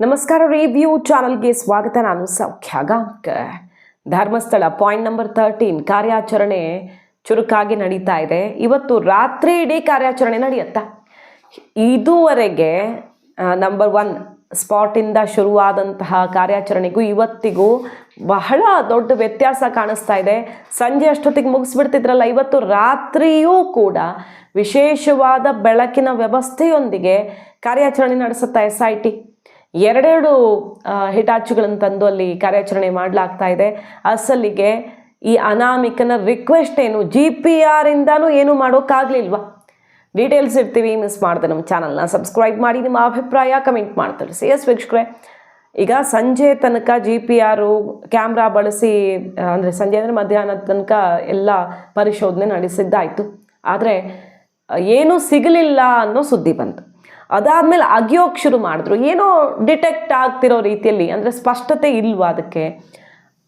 ನಮಸ್ಕಾರ ರಿವ್ಯೂ ಚಾನಲ್ಗೆ ಸ್ವಾಗತ. ನಾನು Saukhya Gaonkar Dharmasthala point number thirteen ಕಾರ್ಯಾಚರಣೆ ಚುರುಕಾಗಿ ನಡೀತಾ ಇದೆ. ಇವತ್ತು ರಾತ್ರಿ ಇಡೀ ಕಾರ್ಯಾಚರಣೆ ನಡೆಯುತ್ತಾ? ಇದುವರೆಗೆ ನಂಬರ್ ಒನ್ ಸ್ಪಾಟಿಂದ ಶುರುವಾದಂತಹ ಕಾರ್ಯಾಚರಣೆಗೂ ಇವತ್ತಿಗೂ ಬಹಳ ದೊಡ್ಡ ವ್ಯತ್ಯಾಸ ಕಾಣಿಸ್ತಾ ಇದೆ. ಸಂಜೆ ಅಷ್ಟೊತ್ತಿಗೆ ಮುಗಿಸ್ಬಿಡ್ತಿದ್ರಲ್ಲ, ಇವತ್ತು ರಾತ್ರಿಯೂ ಕೂಡ ವಿಶೇಷವಾದ ಬೆಳಕಿನ ವ್ಯವಸ್ಥೆಯೊಂದಿಗೆ ಕಾರ್ಯಾಚರಣೆ ನಡೆಸುತ್ತಾ ಎಸ್ ಐ ಟಿ. ಎರಡೆರಡು ಹಿಟಾಚುಗಳನ್ನು ತಂದು ಅಲ್ಲಿ ಕಾರ್ಯಾಚರಣೆ ಮಾಡಲಾಗ್ತಾ ಇದೆ. ಅಸಲಿಗೆ ಈ ಅನಾಮಿಕನ ರಿಕ್ವೆಸ್ಟ್ ಏನು ಜಿ ಪಿ ಆರ್ ಇಂದಾನು ಏನು ಮಾಡೋಕ್ಕಾಗಲಿಲ್ವಾ? ಡೀಟೇಲ್ಸ್ ಇರ್ತೀವಿ ಮಿಸ್ ಮಾಡಿದೆ ನಮ್ಮ ಚಾನಲ್ನ ಸಬ್ಸ್ಕ್ರೈಬ್ ಮಾಡಿ, ನಿಮ್ಮ ಅಭಿಪ್ರಾಯ ಕಮೆಂಟ್ ಮಾಡ್ತಾರೆ ಸಿ ಎಸ್ ವೀಕ್ಷಕರೇ. ಈಗ ಸಂಜೆ ತನಕ ಜಿ ಪಿ ಆರು ಕ್ಯಾಮ್ರಾ ಬಳಸಿ ಅಂದರೆ ಸಂಜೆ ಅಂದರೆ ಮಧ್ಯಾಹ್ನದ ತನಕ ಎಲ್ಲ ಪರಿಶೋಧನೆ ನಡೆಸಿದ್ದಾಯಿತು. ಆದರೆ ಏನೂ ಸಿಗಲಿಲ್ಲ ಅನ್ನೋ ಸುದ್ದಿ ಬಂತು. ಅದಾದಮೇಲೆ ಅಗಿಯೋಕೆ ಶುರು ಮಾಡಿದ್ರು. ಏನೋ ಡಿಟೆಕ್ಟ್ ಆಗ್ತಿರೋ ರೀತಿಯಲ್ಲಿ, ಅಂದರೆ ಸ್ಪಷ್ಟತೆ ಇಲ್ವಾ ಅದಕ್ಕೆ?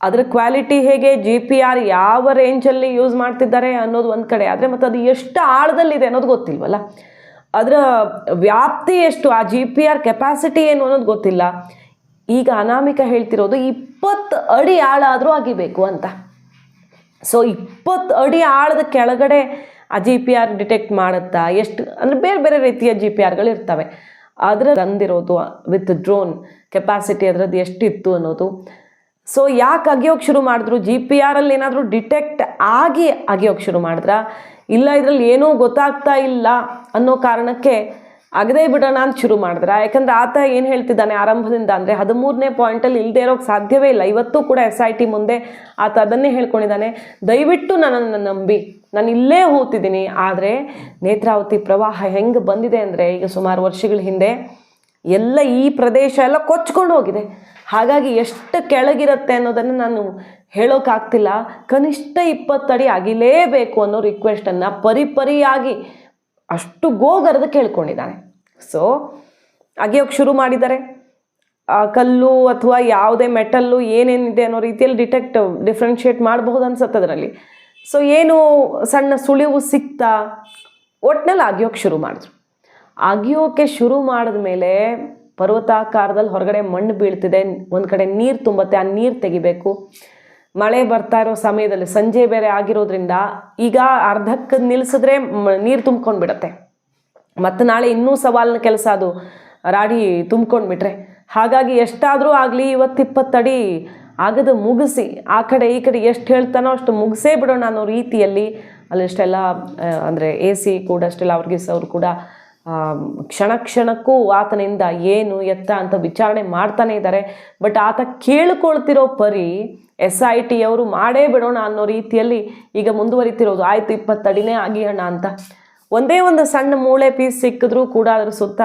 ಅದರ ಕ್ವಾಲಿಟಿ ಹೇಗೆ? ಜಿ ಪಿ ಆರ್ ಯಾವ ರೇಂಜಲ್ಲಿ ಯೂಸ್ ಮಾಡ್ತಿದ್ದಾರೆ ಅನ್ನೋದು ಒಂದು ಕಡೆ. ಆದರೆ ಮತ್ತು ಅದು ಎಷ್ಟು ಆಳದಲ್ಲಿದೆ ಅನ್ನೋದು ಗೊತ್ತಿಲ್ವಲ್ಲ? ಅದರ ವ್ಯಾಪ್ತಿ ಎಷ್ಟು? ಆ ಜಿ ಪಿ ಆರ್ ಕೆಪಾಸಿಟಿ ಏನು ಅನ್ನೋದು ಗೊತ್ತಿಲ್ಲ. ಈಗ ಅನಾಮಿಕ ಹೇಳ್ತಿರೋದು ಇಪ್ಪತ್ತು ಅಡಿ ಆಳ ಆದರೂ ಅಗಿಬೇಕು ಅಂತ. ಸೊ ಇಪ್ಪತ್ತು ಅಡಿ ಆಳದ ಕೆಳಗಡೆ ಆ ಜಿ ಪಿ ಆರ್ ಡಿಟೆಕ್ಟ್ ಮಾಡುತ್ತಾ? ಎಷ್ಟು? ಅಂದರೆ ಬೇರೆ ಬೇರೆ ರೀತಿಯ ಜಿ ಪಿ ಆರ್ಗಳು ಇರ್ತವೆ. ಅದರ ತಂದಿರೋದು ವಿತ್ ಡ್ರೋನ್ ಕೆಪಾಸಿಟಿ ಅದರದ್ದು ಎಷ್ಟಿತ್ತು ಅನ್ನೋದು. ಸೊ ಯಾಕೆ ಅಗಿಯೋಕ್ಕೆ ಶುರು ಮಾಡಿದ್ರು? ಜಿ ಪಿ ಆರಲ್ಲಿ ಏನಾದರೂ ಡಿಟೆಕ್ಟ್ ಆಗಿ ಅಗಿಯೋಕ್ಕೆ ಶುರು ಮಾಡಿದ್ರ? ಇಲ್ಲ, ಇದರಲ್ಲಿ ಏನೂ ಗೊತ್ತಾಗ್ತಾ ಇಲ್ಲ ಅನ್ನೋ ಕಾರಣಕ್ಕೆ ಅಗದೇ ಬಿಡೋಣ ಅಂತ ಶುರು ಮಾಡಿದ್ರ. ಯಾಕಂದ್ರೆ ಆತ ಏನು ಹೇಳ್ತಿದ್ದಾನೆ ಆರಂಭದಿಂದ ಅಂದರೆ ಹದಿಮೂರನೇ ಪಾಯಿಂಟಲ್ಲಿ ಇಲ್ಲದೆ ಇರೋಕ್ಕೆ ಸಾಧ್ಯವೇ ಇಲ್ಲ. ಇವತ್ತು ಕೂಡ ಎಸ್ ಐ ಟಿ ಮುಂದೆ ಆತ ಅದನ್ನೇ ಹೇಳ್ಕೊಂಡಿದ್ದಾನೆ. ದಯವಿಟ್ಟು ನನ್ನನ್ನು ನಂಬಿ. ನಾನು ಇಲ್ಲೇ ಹೋಗ್ತಿದ್ದೀನಿ. ಆದರೆ ನೇತ್ರಾವತಿ ಪ್ರವಾಹ ಹೆಂಗ್ ಬಂದಿದೆ ಅಂದರೆ ಈಗ ಸುಮಾರು ವರ್ಷಗಳ ಹಿಂದೆ ಎಲ್ಲ ಈ ಪ್ರದೇಶ ಎಲ್ಲ ಕೊಚ್ಕೊಂಡು ಹೋಗಿದೆ. ಹಾಗಾಗಿ ಎಷ್ಟು ಕೆಳಗಿರುತ್ತೆ ಅನ್ನೋದನ್ನು ನಾನು ಹೇಳೋಕ್ಕಾಗ್ತಿಲ್ಲ ಕನಿಷ್ಠ ಇಪ್ಪತ್ತಡಿ ಆಗಿಲೇಬೇಕು ಅನ್ನೋ ರಿಕ್ವೆಸ್ಟನ್ನು ಪರಿಪರಿಯಾಗಿ ಅಷ್ಟು ಗೋಗರದ ಕೇಳ್ಕೊಂಡಿದ್ದಾನೆ. ಸೊ ಅಗಿಯೋಕ್ಕೆ ಶುರು ಮಾಡಿದ್ದಾರೆ. ಕಲ್ಲು ಅಥವಾ ಯಾವುದೇ ಮೆಟಲ್ಲು ಏನೇನಿದೆ ಅನ್ನೋ ರೀತಿಯಲ್ಲಿ ಡಿಟೆಕ್ಟ್ ಡಿಫ್ರೆನ್ಷಿಯೇಟ್ ಮಾಡಬಹುದು ಅನ್ಸತ್ತೆ ಅದರಲ್ಲಿ. ಸೊ ಏನು ಸಣ್ಣ ಸುಳಿವು ಸಿಕ್ತಾ ಒಟ್ನಲ್ಲಿ ಅಗಿಯೋಕ್ಕೆ ಶುರು ಮಾಡಿದ್ರು. ಅಗಿಯೋಕ್ಕೆ ಶುರು ಮಾಡಿದ ಮೇಲೆ ಪರ್ವತಾಕಾರದಲ್ಲಿ ಹೊರಗಡೆ ಮಣ್ಣು ಬೀಳ್ತಿದೆ. ಒಂದು ಕಡೆ ನೀರು ತುಂಬತ್ತೆ, ಆ ನೀರು ತೆಗಿಬೇಕು. ಮಳೆ ಬರ್ತಾ ಇರೋ ಸಮಯದಲ್ಲಿ ಸಂಜೆ ಬೇರೆ ಆಗಿರೋದ್ರಿಂದ ಈಗ ಅರ್ಧಕ್ಕೆ ನಿಲ್ಲಿಸಿದ್ರೆ ನೀರು ತುಂಬ್ಕೊಂಡು ಬಿಡತ್ತೆ ಮತ್ತು ನಾಳೆ ಇನ್ನೂ ಸವಾಲಿನ ಕೆಲಸ ಅದು ರಾಡಿ ತುಂಬ್ಕೊಂಡು ಬಿಟ್ರೆ ಹಾಗಾಗಿ ಎಷ್ಟಾದರೂ ಆಗಲಿ ಇವತ್ತು ಇಪ್ಪತ್ತಡಿ ಆಗದ ಮುಗಿಸಿ, ಆ ಕಡೆ ಈ ಕಡೆ ಎಷ್ಟು ಹೇಳ್ತಾನೋ ಅಷ್ಟು ಮುಗಿಸೇ ಬಿಡೋಣ ಅನ್ನೋ ರೀತಿಯಲ್ಲಿ ಅಲ್ಲಿಷ್ಟೆಲ್ಲ ಅಂದರೆ ಎ ಸಿ ಕೂಡ ಅಷ್ಟೆಲ್ಲ ಅವ್ರಿಗೆ ಅವರು ಕೂಡ ಕ್ಷಣ ಕ್ಷಣಕ್ಕೂ ಆತನಿಂದ ಏನು ಎತ್ತ ಅಂತ ವಿಚಾರಣೆ ಮಾಡ್ತಾನೆ ಇದ್ದಾರೆ. ಬಟ್ ಆತ ಕೇಳಿಕೊಳ್ತಿರೋ ಪರಿ ಎಸ್ ಐ ಟಿ ಅವರು ಮಾಡೇ ಬಿಡೋಣ ಅನ್ನೋ ರೀತಿಯಲ್ಲಿ ಈಗ ಮುಂದುವರಿತಿರೋದು. ಆಯಿತು, ಇಪ್ಪತ್ತಡಿನೇ ಆಗಿಯೋಣ ಅಂತ. ಒಂದೇ ಒಂದು ಸಣ್ಣ ಮೂಳೆ ಪೀಸ್ ಸಿಕ್ಕಿದ್ರೂ ಕೂಡ ಅದ್ರ ಸುತ್ತ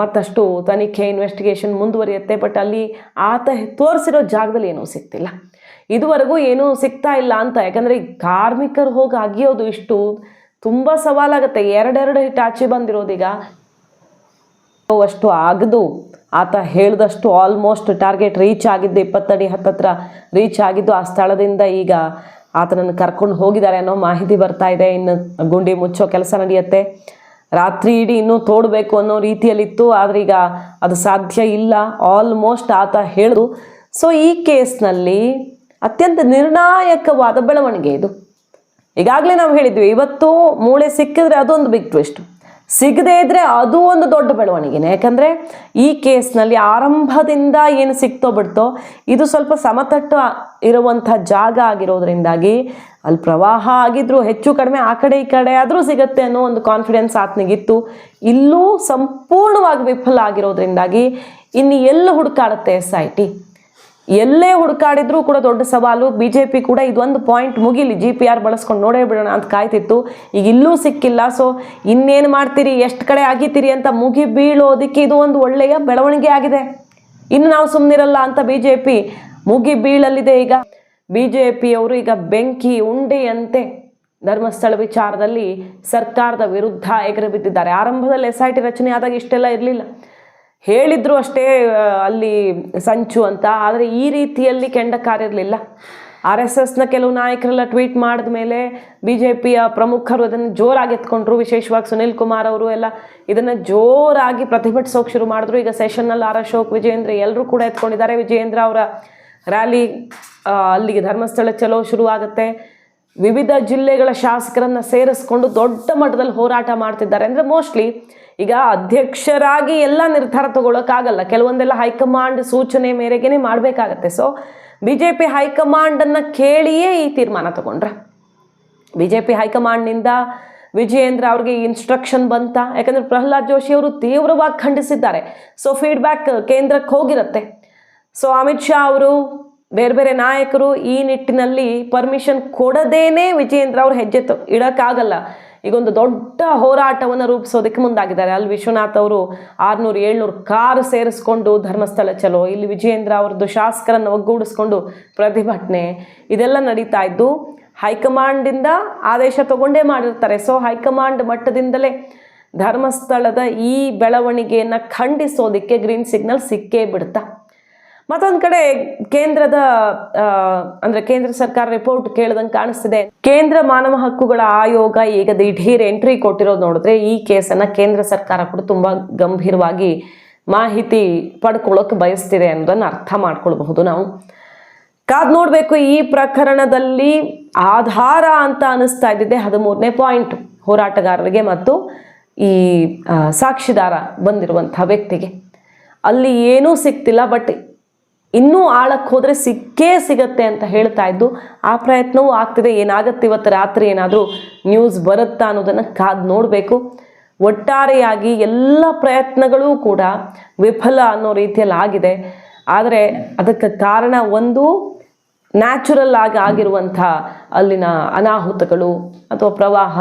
ಮತ್ತಷ್ಟು ತನಿಖೆ ಇನ್ವೆಸ್ಟಿಗೇಷನ್ ಮುಂದುವರಿಯುತ್ತೆ. ಬಟ್ ಅಲ್ಲಿ ಆತ ತೋರಿಸಿರೋ ಜಾಗದಲ್ಲಿ ಏನೂ ಸಿಗ್ತಿಲ್ಲ ಇದುವರೆಗೂ ಏನೂ ಸಿಗ್ತಾ ಇಲ್ಲ ಅಂತ. ಯಾಕಂದರೆ ಕಾರ್ಮಿಕರು ಹೋಗಿ ಅಗಿಯೋದು ಇಷ್ಟು ತುಂಬ ಸವಾಲಾಗುತ್ತೆ. ಎರಡೆರಡು ಹಿಟಾಚಿ ಬಂದಿರೋದೀಗ. ಅಷ್ಟು ಆಗದು. ಆತ ಹೇಳಿದಷ್ಟು ಆಲ್ಮೋಸ್ಟ್ ಟಾರ್ಗೆಟ್ ರೀಚ್ ಆಗಿದ್ದು ಇಪ್ಪತ್ತಡಿ ಹತ್ತತ್ರ ರೀಚ್ ಆಗಿದ್ದು ಆ ಸ್ಥಳದಿಂದ ಈಗ ಆತನನ್ನು ಕರ್ಕೊಂಡು ಹೋಗಿದ್ದಾರೆ ಅನ್ನೋ ಮಾಹಿತಿ ಬರ್ತಾ ಇದೆ. ಇನ್ನು ಗುಂಡಿ ಮುಚ್ಚೋ ಕೆಲಸ ನಡೆಯುತ್ತೆ. ರಾತ್ರಿ ಇಡೀ ಇನ್ನೂ ತೋಡಬೇಕು ಅನ್ನೋ ರೀತಿಯಲ್ಲಿತ್ತು. ಆದರೆ ಈಗ ಅದು ಸಾಧ್ಯ ಇಲ್ಲ. ಆಲ್ಮೋಸ್ಟ್ ಆತ ಹೇಳಿದು. ಸೊ ಈ ಕೇಸ್ನಲ್ಲಿ ಅತ್ಯಂತ ನಿರ್ಣಾಯಕವಾದ ಬೆಳವಣಿಗೆ ಇದು. ಈಗಾಗಲೇ ನಾವು ಹೇಳಿದ್ವಿ, ಇವತ್ತು ಮೂಳೆ ಸಿಕ್ಕಿದ್ರೆ ಅದೊಂದು ಬಿಗ್ ಟ್ವಿಸ್ಟ್ ಸಿಗದೇ ಇದ್ರೆ ಅದು ಒಂದು ದೊಡ್ಡ ಬೆಳವಣಿಗೆನೆ. ಯಾಕಂದರೆ ಈ ಕೇಸ್ನಲ್ಲಿ ಆರಂಭದಿಂದ ಏನು ಸಿಕ್ತೋ ಬಿಡ್ತೋ, ಇದು ಸ್ವಲ್ಪ ಸಮತಟ್ಟು ಇರುವಂಥ ಜಾಗ ಆಗಿರೋದ್ರಿಂದಾಗಿ ಅಲ್ಲಿ ಪ್ರವಾಹ ಆಗಿದ್ರು ಹೆಚ್ಚು ಕಡಿಮೆ, ಆ ಕಡೆ ಈ ಕಡೆ ಆದರೂ ಸಿಗತ್ತೆ ಅನ್ನೋ ಒಂದು ಕಾನ್ಫಿಡೆನ್ಸ್ ಆತನಿಗಿತ್ತು ಇಲ್ಲೂ ಸಂಪೂರ್ಣವಾಗಿ ವಿಫಲ ಆಗಿರೋದ್ರಿಂದಾಗಿ ಇನ್ನು ಎಲ್ಲಿ ಹುಡುಕಾಡುತ್ತೆ ಎಸ್ ಐ ಟಿ ಎಲ್ಲೇ ಹುಡುಕಾಡಿದ್ರೂ ಕೂಡ ದೊಡ್ಡ ಸವಾಲು. ಬಿ ಜೆ ಪಿ ಕೂಡ ಇದೊಂದು ಪಾಯಿಂಟ್ ಮುಗಿಲಿ. ಜಿ ಪಿ ಆರ್ ಬಳಸ್ಕೊಂಡು ನೋಡೇ ಬಿಡೋಣ ಅಂತ ಕಾಯ್ತಿತ್ತು. ಈಗ ಇಲ್ಲೂ ಸಿಕ್ಕಿಲ್ಲ. ಸೊ ಇನ್ನೇನು ಮಾಡ್ತೀರಿ? ಎಷ್ಟು ಕಡೆ ಆಗಿತ್ತೀರಿ ಅಂತ ಮುಗಿ ಬೀಳೋದಕ್ಕೆ ಇದು ಒಂದು ಒಳ್ಳೆಯ ಬೆಳವಣಿಗೆ ಆಗಿದೆ. ಇನ್ನು ನಾವು ಸುಮ್ಮನಿರಲ್ಲ ಅಂತ ಬಿ ಜೆ ಪಿ ಮುಗಿ ಬೀಳಲಿದೆ ಈಗ. ಬಿ ಜೆ ಪಿಯವರು ಈಗ ಬೆಂಕಿ ಉಂಡೆಯಂತೆ ಧರ್ಮಸ್ಥಳ ವಿಚಾರದಲ್ಲಿ ಸರ್ಕಾರದ ವಿರುದ್ಧ ಎಗರೆ ಬಿದ್ದಿದ್ದಾರೆ. ಆರಂಭದಲ್ಲಿ ಎಸ್ ಐ ಟಿ ರಚನೆ ಆದಾಗ ಇಷ್ಟೆಲ್ಲ ಇರಲಿಲ್ಲ. ಹೇಳಿದ್ರು ಅಷ್ಟೇ ಅಲ್ಲಿ ಸಂಚು ಅಂತ. ಆದರೆ ಈ ರೀತಿಯಲ್ಲಿ ಕೆಂಡ ಕಾರಿರಲಿಲ್ಲ ಆರ್ ಎಸ್ ಎಸ್ನ ಕೆಲವು ನಾಯಕರೆಲ್ಲ ಟ್ವೀಟ್ ಮಾಡಿದ ಮೇಲೆ ಬಿ ಜೆ ಪಿಯ ಪ್ರಮುಖರು ಅದನ್ನು ಜೋರಾಗಿ ಎತ್ಕೊಂಡ್ರು. ವಿಶೇಷವಾಗಿ ಸುನಿಲ್ ಕುಮಾರ್ ಅವರು ಎಲ್ಲ ಇದನ್ನು ಜೋರಾಗಿ ಪ್ರತಿಭಟಿಸೋಕೆ ಶುರು ಮಾಡಿದ್ರು. ಈಗ ಸೆಷನ್ನಲ್ಲಿ ಆರ್ ಅಶೋಕ್, ವಿಜಯೇಂದ್ರ ಎಲ್ಲರೂ ಕೂಡ ಎತ್ಕೊಂಡಿದ್ದಾರೆ. ವಿಜಯೇಂದ್ರ ಅವರ ರ್ಯಾಲಿ ಅಲ್ಲಿಗೆ ಧರ್ಮಸ್ಥಳ ಚಲೋ ಶುರುವಾಗುತ್ತೆ ವಿವಿಧ ಜಿಲ್ಲೆಗಳ ಶಾಸಕರನ್ನು ಸೇರಿಸ್ಕೊಂಡು ದೊಡ್ಡ ಮಟ್ಟದಲ್ಲಿ ಹೋರಾಟ ಮಾಡ್ತಿದ್ದಾರೆ. ಅಂದರೆ ಮೋಸ್ಟ್ಲಿ ಈಗ ಅಧ್ಯಕ್ಷರಾಗಿ ಎಲ್ಲ ನಿರ್ಧಾರ ತಗೊಳ್ಳೋಕ್ಕಾಗಲ್ಲ ಕೆಲವೊಂದೆಲ್ಲ ಹೈಕಮಾಂಡ್ ಸೂಚನೆ ಮೇರೆಗೆ ಮಾಡಬೇಕಾಗತ್ತೆ. ಸೊ ಬಿ ಜೆ ಪಿ ಹೈಕಮಾಂಡನ್ನು ಕೇಳಿಯೇ ಈ ತೀರ್ಮಾನ ತಗೊಂಡ್ರೆ. ಬಿ ಜೆ ಪಿ ಹೈಕಮಾಂಡ್ನಿಂದ ವಿಜಯೇಂದ್ರ ಅವ್ರಿಗೆ ಇನ್ಸ್ಟ್ರಕ್ಷನ್ ಬಂತ. ಯಾಕಂದ್ರೆ ಪ್ರಹ್ಲಾದ್ ಜೋಶಿ ಅವರು ತೀವ್ರವಾಗಿ ಖಂಡಿಸಿದ್ದಾರೆ. ಸೊ ಫೀಡ್ಬ್ಯಾಕ್ ಕೇಂದ್ರಕ್ಕೆ ಹೋಗಿರುತ್ತೆ. ಸೊ ಅಮಿತ್ ಶಾ ಅವರು, ಬೇರೆ ಬೇರೆ ನಾಯಕರು ಈ ನಿಟ್ಟಿನಲ್ಲಿ ಪರ್ಮಿಷನ್ ಕೊಡದೇನೆ ವಿಜಯೇಂದ್ರ ಅವ್ರು ಹೆಜ್ಜೆ ತ ಇಡೋಕ್ಕಾಗಲ್ಲ. ಈಗೊಂದು ದೊಡ್ಡ ಹೋರಾಟವನ್ನು ರೂಪಿಸೋದಕ್ಕೆ ಮುಂದಾಗಿದ್ದಾರೆ. ಅಲ್ಲಿ ವಿಶ್ವನಾಥ್ ಅವರು ಆರುನೂರು, ಏಳ್ನೂರು ಕಾರು ಸೇರಿಸ್ಕೊಂಡು ಧರ್ಮಸ್ಥಳ ಚಲೋ, ಇಲ್ಲಿ ವಿಜಯೇಂದ್ರ ಅವ್ರದ್ದು ಶಾಸಕರನ್ನು ಒಗ್ಗೂಡಿಸ್ಕೊಂಡು ಪ್ರತಿಭಟನೆ, ಇದೆಲ್ಲ ನಡೀತಾ ಇದ್ದು ಹೈಕಮಾಂಡಿಂದ ಆದೇಶ ತಗೊಂಡೇ ಮಾಡಿರ್ತಾರೆ. ಸೊ ಹೈಕಮಾಂಡ್ ಮಟ್ಟದಿಂದಲೇ ಧರ್ಮಸ್ಥಳದ ಈ ಬೆಳವಣಿಗೆಯನ್ನು ಖಂಡಿಸೋದಕ್ಕೆ ಗ್ರೀನ್ ಸಿಗ್ನಲ್ ಸಿಕ್ಕೇ ಬಿಡ್ತಾ ಮತ್ತೊಂದು ಕಡೆ ಕೇಂದ್ರದ ಅಂದ್ರೆ ಕೇಂದ್ರ ಸರ್ಕಾರ ರಿಪೋರ್ಟ್ ಕೇಳದಂಗೆ ಕಾಣಿಸ್ತಿದೆ. ಕೇಂದ್ರ ಮಾನವ ಹಕ್ಕುಗಳ ಆಯೋಗ ಈಗ ದಿಢೀರ್ ಎಂಟ್ರಿ ಕೊಟ್ಟಿರೋದು ನೋಡಿದ್ರೆ ಈ ಕೇಸನ್ನ ಕೇಂದ್ರ ಸರ್ಕಾರ ಕೂಡ ತುಂಬಾ ಗಂಭೀರವಾಗಿ ಮಾಹಿತಿ ಪಡ್ಕೊಳ್ಳೋಕೆ ಬಯಸ್ತಿದೆ ಅನ್ನೋದನ್ನು ಅರ್ಥ ಮಾಡ್ಕೊಳ್ಬಹುದು ನಾವು. ಕಾದ್ ನೋಡಬೇಕು, ಈ ಪ್ರಕರಣದಲ್ಲಿ ಆಧಾರ ಅಂತ ಅನಿಸ್ತಾ ಇದ್ದಿದ್ದೆ. ಹದಿಮೂರನೇ ಪಾಯಿಂಟ್ ಹೋರಾಟಗಾರರಿಗೆ ಮತ್ತು ಈ ಸಾಕ್ಷಿದಾರ ಬಂದಿರುವಂಥ ವ್ಯಕ್ತಿಗೆ. ಅಲ್ಲಿ ಏನೂ ಸಿಗ್ತಿಲ್ಲ ಬಟ್ ಇನ್ನೂ ಆಳಕ್ಕೆ ಹೋದರೆ ಸಿಕ್ಕೇ ಸಿಗತ್ತೆ ಅಂತ ಹೇಳ್ತಾ ಇದ್ದು, ಆ ಪ್ರಯತ್ನವೂ ಆಗ್ತಿದೆ. ಏನಾಗತ್ತೆ ಇವತ್ತು ರಾತ್ರಿ ಏನಾದರೂ ನ್ಯೂಸ್ ಬರುತ್ತಾ ಅನ್ನೋದನ್ನು ಕಾದು ನೋಡಬೇಕು. ಒಟ್ಟಾರೆಯಾಗಿ ಎಲ್ಲ ಪ್ರಯತ್ನಗಳೂ ಕೂಡ ವಿಫಲ ಅನ್ನೋ ರೀತಿಯಲ್ಲಿ ಆಗಿದೆ. ಆದರೆ ಅದಕ್ಕೆ ಕಾರಣ ಒಂದು ನ್ಯಾಚುರಲ್ ಆಗಿ ಆಗಿರುವಂಥ ಅಲ್ಲಿನ ಅನಾಹುತಗಳು ಅಥವಾ ಪ್ರವಾಹ,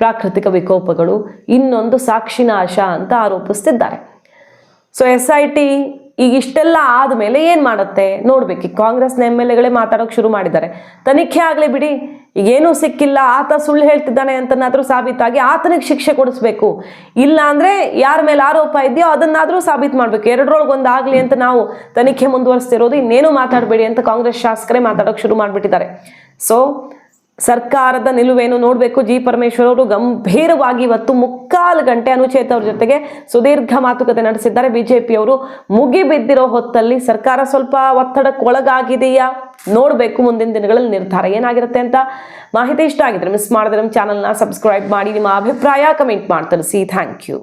ಪ್ರಾಕೃತಿಕ ವಿಕೋಪಗಳು ಇನ್ನೊಂದು ಸಾಕ್ಷಿನಾಶ ಅಂತ ಆರೋಪಿಸ್ತಿದ್ದಾರೆ. ಸೊ ಎಸ್ ಐ ಟಿ ಈಗ ಇಷ್ಟೆಲ್ಲ ಆದಮೇಲೆ ಏನು ಮಾಡುತ್ತೆ? ನೋಡ್ಬೇಕು. ಈಗ ಕಾಂಗ್ರೆಸ್ನ ಎಂ ಎಲ್ ಎಗಳೇ ಮಾತಾಡೋಕೆ ಶುರು ಮಾಡಿದ್ದಾರೆ. ತನಿಖೆ ಆಗಲಿ ಬಿಡಿ. ಈಗ ಈಗೇನೂ ಸಿಕ್ಕಿಲ್ಲ. ಆತ ಸುಳ್ಳು ಹೇಳ್ತಿದ್ದಾನೆ ಅಂತನಾದರೂ ಸಾಬೀತಾಗಿ ಆತನಿಗೆ ಶಿಕ್ಷೆ ಕೊಡಿಸ್ಬೇಕು. ಇಲ್ಲ ಅಂದರೆ ಯಾರ ಮೇಲೆ ಆರೋಪ ಇದೆಯೋ ಅದನ್ನಾದರೂ ಸಾಬೀತು ಮಾಡಬೇಕು. ಎರಡರೊಳಗೆ ಒಂದು ಆಗಲಿ ಅಂತ ನಾವು ತನಿಖೆ ಮುಂದುವರಿಸ್ತಿರೋದು ಇನ್ನೇನು ಮಾತಾಡಬೇಡಿ ಅಂತ ಕಾಂಗ್ರೆಸ್ ಶಾಸಕರೇ ಮಾತಾಡೋಕೆ ಶುರು ಮಾಡಿಬಿಟ್ಟಿದ್ದಾರೆ. ಸೊ ಸರ್ಕಾರದ ನಿಲುವೇನು ನೋಡಬೇಕು? ಜಿ. ಪರಮೇಶ್ವರ್ ಅವರು ಗಂಭೀರವಾಗಿ ಇವತ್ತು ಮುಕ್ಕಾಲು ಗಂಟೆ ಅನುಚೇತ್ ಅವ್ರ ಜೊತೆಗೆ ಸುದೀರ್ಘ ಮಾತುಕತೆ ನಡೆಸಿದ್ದಾರೆ. ಬಿಜೆಪಿಯವರು ಮುಗಿ ಬಿದ್ದಿರೋ ಹೊತ್ತಲ್ಲಿ ಸರ್ಕಾರ ಸ್ವಲ್ಪ ಒತ್ತಡಕ್ಕೆ ಒಳಗಾಗಿದೆಯಾ? ನೋಡಬೇಕು. ಮುಂದಿನ ದಿನಗಳಲ್ಲಿ ನಿರ್ಧಾರ ಏನಾಗಿರುತ್ತೆ ಅಂತ ಮಾಹಿತಿ ಇಷ್ಟ ಆಗಿದ್ರೆ ಮಿಸ್ ಮಾಡಿದ್ರೆ ನಮ್ಮ ಚಾನಲ್ನ ಸಬ್ಸ್ಕ್ರೈಬ್ ಮಾಡಿ. ನಿಮ್ಮ ಅಭಿಪ್ರಾಯ ಕಮೆಂಟ್ ಮಾಡಿ ತಿಳಿಸಿ ಥ್ಯಾಂಕ್ ಯು